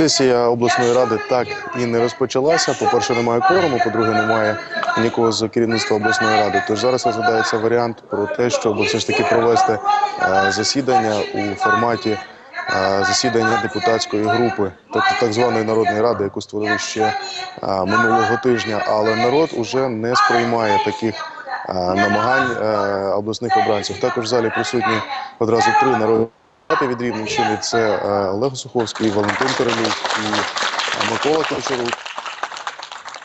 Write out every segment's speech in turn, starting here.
Сесія обласної ради так і не розпочалася. По-перше, немає кворуму, по-друге, немає нікого з керівництва обласної ради. Тож зараз розглядається варіант про те, щоб все ж таки провести е, засідання у форматі е, засідання депутатської групи, тобто так званої народної ради, яку створили ще е, минулого тижня. Але народ уже не сприймає таких намагань обласних обранців. Також в залі присутні одразу три депутати від Рівненщини. Це е, Олег Суховський, Валентин Перелюк і е, Микола Кочерук.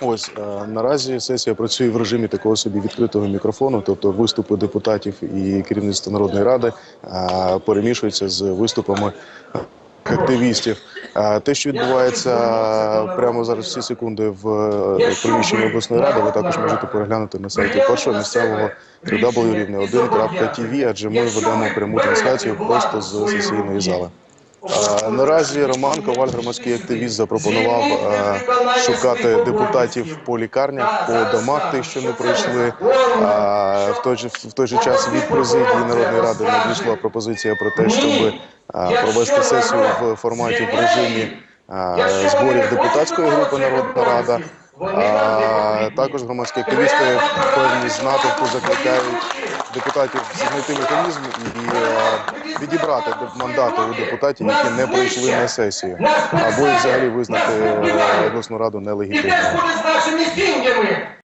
Ось е, наразі сесія працює в режимі такого собі відкритого мікрофону, тобто виступи депутатів і керівництва Народної ради перемішуються з виступами активістів. Е, Те, що відбувається прямо зараз всі секунди в е, приміщенні обласної ради, ви також можете переглянути на сайті першого місцевого www.1.tv, адже ми ведемо пряму трансляцію просто з сесійної зали. Е, Наразі Роман Коваль, громадський активіст, запропонував е, шукати депутатів по лікарнях, по домах, тих, що не пройшли. Е, В той же в той же час від президії Народної ради надійшла пропозиція про те, щоб провести сесію в форматі в режимі зборів депутатської групи Народна Рада. А також громадські активісти певні з натовпу закликають депутатів знайти механізм і е, відібрати мандати у депутатів, які не прийшли на сесію, або і взагалі визнати е, обласну раду нелегітимною.